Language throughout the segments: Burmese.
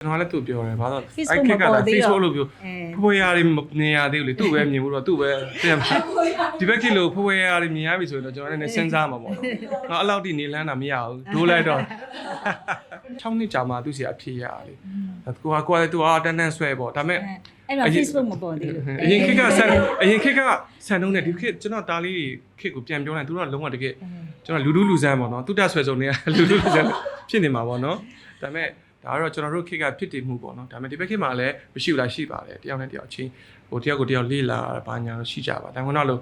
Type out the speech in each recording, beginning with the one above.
ကျွန်တော်လည်းသူ့ပြောတယ်ဘာလို့ Facebook အဲ့ခက်ကမပေါ်သေးတော့ Facebook လို့ပြောအဲဖွယ်ရတွေမနေရသေးဘူးလေသူ့ပဲမြင်ဘူးတော့သူ့ပဲသိရမှာဒီဘက်ခေတ်လို့ဖွယ်ရတွေမြင်ရပြီဆိုရင်တော့ကျွန်တော်လည်းစဉ်းစားမှာပေါ့နော်ငါအဲ့လောက်ထိနေလန်းတာမရဘူးဒိုးလိုက်တော့6နှစ်ကြာမှသူ့စီအဖြေရလေကိုကကိုကလည်းသူကတန်းတန်းဆွဲပေါ့ဒါပေမဲ့အဲ့တော့ Facebook မပေါ်သေးလို့အရင်ခေတ်ကဆန်အရင်ခေတ်ကဆန်တုံးနဲ့ဒီခေတ်ကျွန်တော်တားလေးခေတ်ကိုပြန်ပြောလိုက်သူတို့ကလုံးဝတကယ်ကျွန်တော်လူလူလူဆန်းပေါ့နော်သူတက်ဆွဲစုံနေလူလူလူဆန်းဖြစ်နေမှာပေါ့နော်ဒါပေမဲ့ ဒါကတော့ကျွန်တော်တို့ခေတ်ကဖြစ်တည်မှုပေါ့နော်ဒါပေမဲ့ဒီဘက်ခေတ်မှာလည်းမရှိဘူးလားရှိပါတယ်တယောက်နဲ့တယောက်ချင်းဟိုတယောက်ကိုတယောက်လေးလာဘာညာတော့ရှိကြပါဒါမှမဟုတ်လို့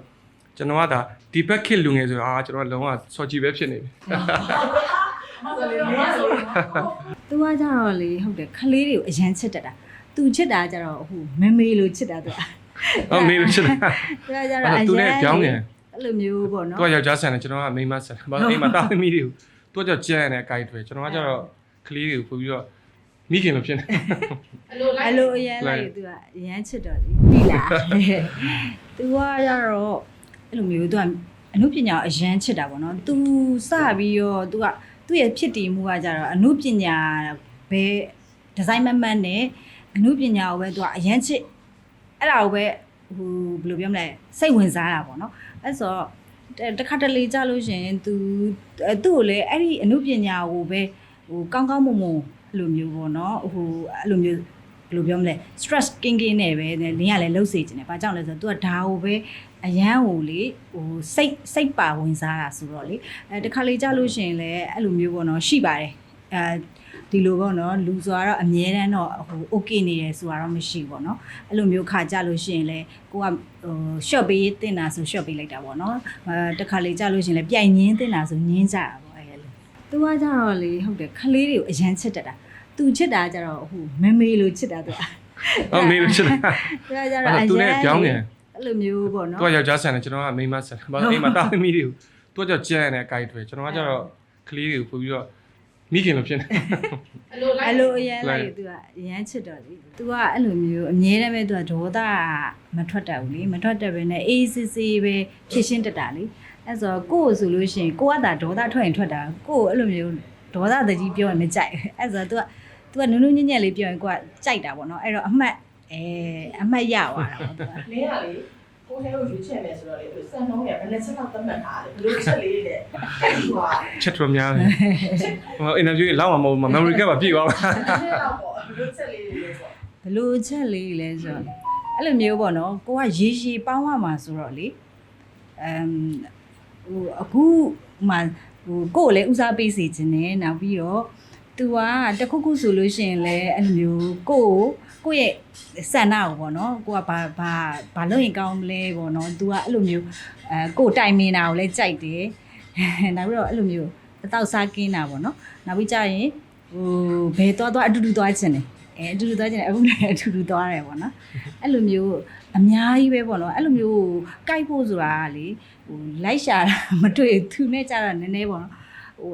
ကျွန်တော်ကဒါဒီဘက်ခေတ်လူငယ်ဆိုတော့အာကျွန်တော်လုံးဝစော်ကြည့်ပဲဖြစ်နေပြီသူကကြတော့လေဟုတ်တယ်ခလေးတွေကိုအရန်ချစ်တတ်တာသူချစ်တာကြတော့ဟိုမမေလို့ချစ်တာသူကအော်မေးလို့ရှိတယ်သူကကြတော့အရန်သူနဲ့ပြောင်းနေအဲ့လိုမျိုးပေါ့နော်သူကယောက်ျားဆန်တယ်ကျွန်တော်ကမိန်းမဆန်တယ်ဘာလို့အိမ်မှာတာသမီးတွေကိုသူကကြောက်ကြမ်းနေတဲ့အကြိုက်တွေကျွန်တော်ကကျတော့ ကလေးတွေကိုပို့ပြီးတော့မိခင်လိုဖြစ်နေအလိုလိုက်အဲ့လိုအရန်လိုက်သူကအရန်ချစ်တော့လေပြီလားသူကကြတော့အဲ့လိုမျိုးသူကအနုပညာကိုအရန်ချစ်တာပေါ့နော်သူစပြီးတော့သူကသူ့ရဲ့ဖြစ်တည်မှုကကြတော့အနုပညာဘယ်ဒီဇိုင်းမတ်မတ်နဲ့အနုပညာကိုပဲသူကအရန်ချစ်အဲ့ဒါကိုပဲဟိုဘယ်လိုပြောမလဲစိတ်ဝင်စားတာပေါ့နော်အဲ့ဆိုတော့တခါတလေကြာလို့ရှရင် तू သူ့ကိုလည်းအဲ့ဒီအနုပညာကိုပဲ ဟိုကောင်းကောင်းမွန်မွန်အဲ့လိုမျိုးပေါ့နော်ဟိုအဲ့လိုမျိုးဘယ်လိုပြောမလဲ stress king king နဲ့ပဲလင်းကလည်းလှုပ်စေခြင်းတယ်။ဘာကြောင့်လဲဆိုတော့ तू ကဒါကိုပဲအရန်ဟိုလေဟိုစိတ်စိတ်ပါဝင်စားတာဆိုတော့လေအဲတခါလေကြာလို့ရှရင်လည်းအဲ့လိုမျိုးပေါ့နော်ရှိပါတယ်။အဲဒီလိုပေါ့နော်လူဆိုတော့အမြဲတမ်းတော့ဟို okay နေတယ်ဆိုတာတော့မရှိဘူးပေါ့နော်အဲ့လိုမျိုးခါကြလို့ရှရင်လည်းကိုကဟို short ပေးတင်တာဆို short ပေးလိုက်တာပေါ့နော်အဲတခါလေကြာလို့ရှရင်လည်းပြိုင်ငင်းတင်တာဆိုငင်းကြတာပေါ့အဲ့လို သူကကြတော့လေဟုတ်တယ်ခလေးတွေကိုအရန်ချစ်တတ်တာသူချစ်တာကြတော့ဟိုမမေလို့ချစ်တာသူကအော်မေးလို့ရှိတယ်သူကကြတော့အဲ့တော့သူနဲ့ပြောင်းနေအဲ့လိုမျိုးပေါ့သူနော်ကယောက်ျားဆန်တယ်ကျွန်တော်ကမိန်းမဆန်တယ်ဘာလို့အိမ်မှာတာသမီးတွေကိုသူကကြောက်ကြမ်းနေတဲ့အကြိုက်တွေကျွန်တော်ကကျတော့ကလေးတွေကိုပို့ပြီးတော့ မိခင်လိုဖြစ်နေ အဲ့လိုအရန်လိုက် Like- သူကအရန်ချစ်တော့လေသူကအဲ့လိုမျိုးအမြဲတမ်းပဲသူကဒေါသကမထွက်တတ်ဘူးလေမထွက်တတ်ပဲနဲ့အေးစစ်စစ်ပဲဖြည့်ရှင်းတတ်တာလေအဲ့ဆိုတော့ကိုယ့်ကိုဆိုလို့ရှိရင်ကိုကသာဒေါသထွက်ရင်ထွက်တာကိုယ်ကိုအဲ့လိုမျိုးဒေါသတကြီးပြောရင်မကြိုက်ဘူးအဲ့ဆိုတော့သူကသူကနုံနုံညံ့ညံ့လေးပြောရင်ကိုကကြိုက်တာပေါ့နော်အဲ့တော့အမှတ်အဲအမှတ်ရသွားတာပေါ့သူက လင်းရလေ ကိုယ်ထဲကိုရွေးချယ်မယ်ဆိုတော့လေစံနှုံးရဘယ်နဲ့ချက်တော့သတ်မှတ်ထားတယ်ဘယ်လိုချက်လေးတွေလဲအဲ့ဒီကွာချက်တော်များတယ်ဟိုအင်တာဗျူးလောက်မှာမဟုတ်ဘူး memory card ပါပြည့်သွားပါအဲ့တော့ပေါ့ဘယ်လိုချက်လေးတွေလဲဆိုဘလို့ချက်လေးလဲဆိုတော့အဲ့လိုမျိုးပေါ့နော်ကိုကရေရှည်ပေါင်းရမှာဆိုတော့လေအမ်ဟိုအခုမှဟိုကိုယ်ကိုလည်းဦးစားပေးစီခြင်းနဲ့နောက်ပြီးတော့ तू ကတခုခုဆိုလို့ရှိရင်လည်းအဲ့လိုမျိုးကိုယ့်ကိုကိုယ့်ရဲ့စန္ဒကိုပေါ့နော်ကိုကဘာဘာဘာလုပ်ရင်ကောင်းမလဲပေါ့နော် तू ကအဲ့လိုမျိုးအဲကိုယ်တိုင်မင်တာကိုလည်းကြိုက်တယ်နောက်ပြီးတော့အဲ့လိုမျိုးအတော့စားကင်းတာပေါ့နော်နောက်ပြီးကြရင်ဟိုဘယ်သွားသွားအတူတူသွားခြင်းတယ်အဲအတူတူသွားခြင်းတယ်အခုလည်းအတူတူသွားတယ်ပေါ့နော်အဲ့လိုမျိုးအများကြီးပဲပေါ့နော်အဲ့လိုမျိုးကြိုက်ဖို့ဆိုတာကလေဟိုလိုက်ရှာတာမတွေ့သူနဲ့ကြတာနည်းနည်းပေါ့နော်ဟို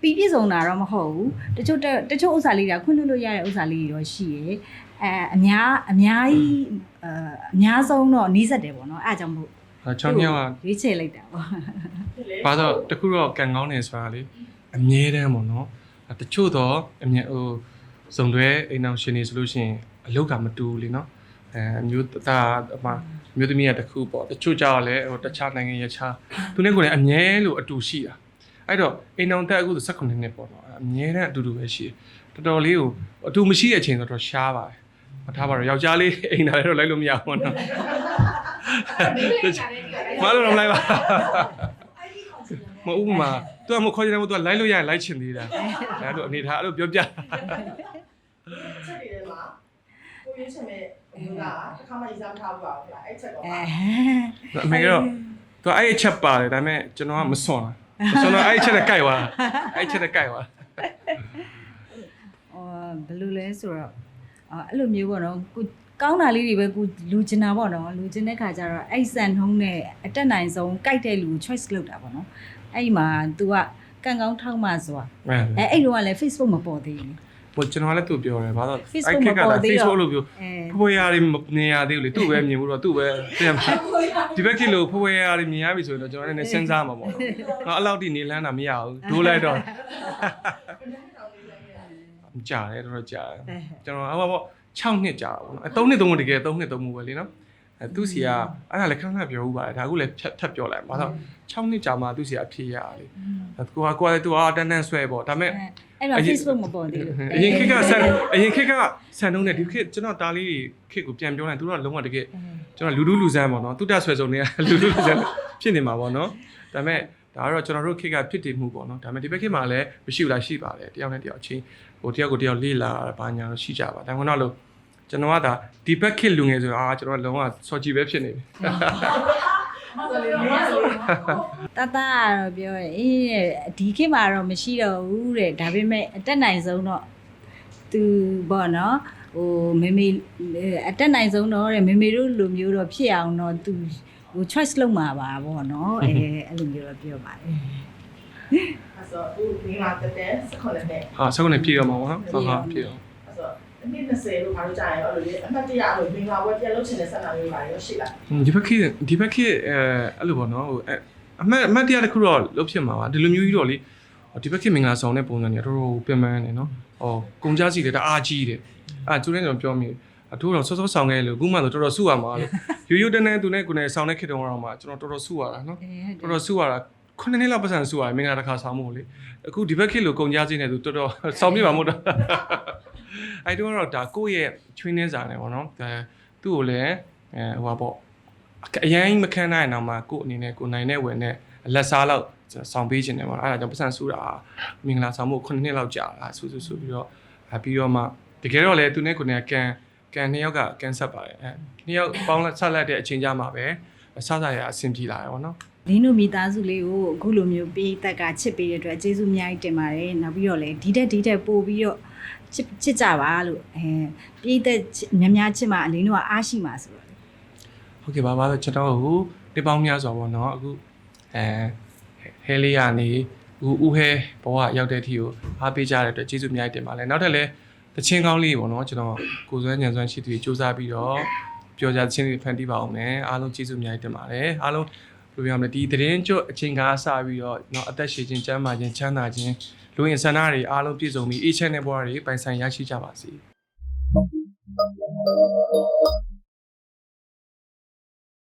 ပြီးပြည့်စုံတာတော့မဟုတ်ဘူးတချို့တချို့ဥစ္စာလေးတွေကခွင့်လွှတ်လို့ရတဲ့ဥစ္စာလေးတွေတော့ရှိရယ်အဲအများအများကြီးအအများဆုံးတော့နီးစက်တယ်ပေါ့နော်အဲအကြောင့်မို့အဲချောင်းမြောက်ကရွေးချယ်လိုက်တာပေါ့ဘာလို့တခုတော့ကန်ကောင်းနေဆိုတာလေအမြဲတမ်းပေါ့နော်အဲတချို့တော့အမြဲဟိုစုံတွဲအိမ်အောင်ရှင်နေဆိုလို့ရှိရင်အလုတ်ကမတူဘူးလीနော်အဲအမျိုးသားအမအမျိုးသမီးကတခုပေါ့တချို့ကြောက်လဲဟိုတခြားနိုင်ငံရခြားသူနဲ့ကိုယ်လည်းအမြဲလို့အတူရှိတာ အဲ့တော့အိမ်အောင်တက်အခုဆို18နှစ်ပေါ့နော်အမြဲတမ်းအတူတူပဲရှိတယ်တော်တော်လေးကိုအတူမရှိတဲ့အချိန်ဆိုတော့ရှားပါတယ်မထားပါတော့ယောက်ျားလေးအိမ်လာလည်းတော့လိုက်လို့မရဘူးနော်မလို့တော့လိုက်ပါမဟုတ်ဘူးမှာသူကမခေါ်ချင်တယ်မဟုတ်သူကလိုက်လို့ရရင်လိုက်ချင်သေးတာအဲ့လိုအနေထားအဲ့လိုပြောပြချက်တွေထဲမှာကိုရွေးချယ်မဲ့ဘုရားတစ်ခါမှအစားမထားဘူးပါဘူးလားအဲ့ချက်တော့အဲအမေကတော့သူကအဲ့အချက်ပါတယ်ဒါပေမဲ့ကျွန်တော်ကမစွန်လား မစွန်တော့အဲ့အချက်နဲ့ကြိုက်သွားအဲ့အချက်နဲ့ကြိုက်သွားဟောဘယ်လိုလဲဆိုတော့အော်အဲ့လိုမျိုးပေါ့နော်ကိုကောင်းတာလေးတွေပဲကိုလူကျင်တာပေါ့နော်လူကျင်တဲ့ခါကျတော့အဲ့စံနှုံးနဲ့အတက်နိုင်ဆုံးကြိုက်တဲ့လူကို choice လုပ်တာပေါ့နော်အဲ့ဒီမှာ तू ကကံကောင်းထောက်မှဆိုတာအဲအဲအဲ့လိုကလည်း Facebook မပေါ်သေးဘူး ဟိုကျွန်တော်ကလည်းသူ့ပြောတယ်ဘာလို့ Facebook ခက်ကမပေါ်သေးတော့ Facebook လို့ပြောအဲဖွယ်ရတွေမနေရသေးဘူးလေသူ့ပဲမြင်ဘူးတော့သူ့ပဲသိရမှာဒီဘက်ခေတ်လို့ဖွယ်ရတွေမြင်ရပြီဆိုရင်တော့ကျွန်တော်လည်းစဉ်းစားမှာပေါ့နော်အဲ့လောက်ထိနေလန်းတာမရဘူးဒိုးလိုက်တော့ကြာတယ်တော်တော်ကြာတယ်အဲကျွန်တော်အမပေါ့6နှစ်ကြာတာပေါ့နော်အဲ3နှစ်သုံးမှုတကယ်3နှစ်သုံးမှုပဲလေနော် အဲသူစီကအဲ့ဒါလည်းခဏခဏပြောဦးပါတယ်ဒါအခုလည်းဖြတ်ထပ်ပြောလိုက်ပါတော့6နှစ်ကြာမှသူစီကအဖြစ်ရတာလေအဲကိုကကိုကလည်းသူကအတန်းတန်းဆွဲပေါ့ဒါပေမဲ့အဲ့တော့ Facebook မပေါ်သေးဘူးအရင်ခေတ်ကဆန်အရင်ခေတ်ကဆန်တုံးနဲ့ဒီခေတ်ကျွန်တော်တားလေးခေတ်ကိုပြန်ပြောလိုက်သူတို့ကလုံးဝတကယ်ကျွန်တော်လူလူလူဆန်းပေါ့နော်သူတက်ဆွဲစုံနေလူလူလူဆန်းဖြစ်နေမှာပေါ့နော်ဒါပေမဲ့ဒါကတော့ကျွန်တော်တို့ခေတ်ကဖြစ်တည်မှုပေါ့နော်ဒါပေမဲ့ဒီဘက်ခေတ်မှာလည်းမရှိဘူးလားရှိပါတယ်တယောက်နဲ့တယောက်ချင်းဟိုတယောက်ကိုတယောက်လေးလာတာဘာညာတော့ရှိကြပါဒါမှမဟုတ်လို့ ကျွန်တော်ကဒါဒီဘက်ခေတ်လူငယ်ဆိုတော့အာကျွန်တော်ကလုံးဝစော်ကြည့်ပဲဖြစ်နေပြီဆိုလေမဆိုလေတတကတော့ပြောတယ်အေးတဲ့ဒီခေတ်မှာတော့မရှိတော့ဘူးတဲ့ဒါပေမဲ့အတက်နိုင်ဆုံးတော့သူပေါ့နော်ဟိုမေမေအတက်နိုင်ဆုံးတော့တဲ့မေမေတို့လူမျိုးတော့ဖြစ်အောင်တော့သူဟို choice လုပ်မှာပါပေါ့နော်အဲအဲ့လိုမျိုးတော့ပြောပါတယ်အဲ့ဆိုဦးမင်္ဂလာတက်တဲ့စခေါ်လည်းနဲ့ဟာဆက်ကနေပြည့်တော့မှာပေါ့နော်ဟုတ်ဟုတ်ပြည့်တော့အဲ့ဆို အနည်း20လို့ခါလို့ကြာရင်အဲ့လိုလေအမှတ်တရလို့မင်္ဂလာဝက်ပြလုပ်ချင်တဲ့ဆက်နာမျိုးပါရောရှိလားဒီဘက်ခေတ်ဒီဘက်ခေတ်အဲအဲ့လိုပေါ့နော်ဟိုအဲအမှတ်အမှတ်တရားတစ်ခုတော့လုတ်ဖြစ်မှာပါဒီလိုမျိုးကြီးတော့လေဒီဘက်ခေတ်မင်္ဂလာဆောင်တဲ့ပုံစံတွေတော်တော်ပြင်ပန်းနေနော်ဟောကုန်ကြစီတယ်တအားကြီးတယ်အဲကျူးနေတော့ပြောမိအထိုးတော့စောစောဆောင်ခဲ့လို့အခုမှဆိုတော်တော်စုရမှာလို့ရိုးရိုးတန်းတန်းသူနဲ့ကိုယ်နဲ့ဆောင်တဲ့ခေတ်တုန်းကတော့မှကျွန်တော်တော်တော်စုရတာနော်အဲတော်တော်စုရတာခုနှစ်နှစ်လောက်ပတ်စံစုရတယ်မင်္ဂလာတစ်ခါဆောင်ဖို့လေအခုဒီဘက်ခေတ်လိုကုန်ကြစီနေသူတော်တော်ဆောင်ပြပါမို့တော့ အဲတုန်းကတော့ဒါကိုယ့်ရဲ့ချွေးနှင်းစာနေပေါ့နော်အဲသူ့ကိုလည်းအဲဟိုပါပေါ့အရန်ကြီးမခံနိုင်အောင်မှကို့အနေနဲ့ကိုနိုင်တဲ့ဝင်နဲ့လက်စားလောက်ဆောင်ပေးခြင်းတယ်ပေါ့အဲ့ဒါကြောင့်ပတ်စံဆူတာမင်္ဂလာဆောင်မှု9နှစ်လောက်ကြာတာဆူဆူဆူပြီးတော့အဲပြီးတော့မှတကယ်တော့လေသူနဲ့ကိုနဲ့ကန်ကန်နှစ်ယောက်ကကန်ဆက်ပါတယ်အဲနှစ်ယောက်ပေါင်းလက်ဆက်လက်တဲ့အချိန်ကြမှာပဲအဆဆရအဆင်ပြေလာတယ်ပေါ့နော်လင်းတို့မိသားစုလေးကိုအခုလိုမျိုးပေးတက်ကချစ်ပေးတဲ့အတွက်ကျေးဇူးအများကြီးတင်ပါတယ်နောက်ပြီးတော့လည်းဒီတက်ဒီတက်ပို့ပြီးတော့ ချစ်ချစ်ကြပါလို့အဲပေးသက်များများချစ်မှအလင်းတို့ကအားရှိမှာဆိုတော့ ဟုတ်ကဲ့ပါပါတော့ကျွန်တော်ဟိုဒီပေါင်းများစွာပေါ့နော်အခုအဲဟဲလေးကနေဦးဦးဟဲဘဝရောက်တဲ့အထိကိုအားပေးကြတဲ့အတွက်ကျေးဇူးအများကြီးတင်ပါတယ်နောက်ထပ်လည်းတချင်းကောင်းလေးပေါ့နော်ကျွန်တော်ကိုယ်စွမ်းညံစွမ်းရှိသူတွေစူးစမ်းပြီးတော့ပြောကြတချင်းလေးဖန်တီးပါအောင်မယ်အားလုံးကျေးဇူးအများကြီးတင်ပါတယ်အားလုံးဘယ်လိုပြောမလဲဒီသတင်းကျွတ်အချိန်ကားစပြီးတော့เนาะအသက်ရှည်ခြင်းကျန်းမာခြင်းချမ်းသာခြင်း လူရင်ဆန္ဒတွေအားလုံးပြည့်စုံပြီးအေးချမ်းတဲ့ဘဝတွေပိုင်ဆိုင်ရရှိကြပါစေ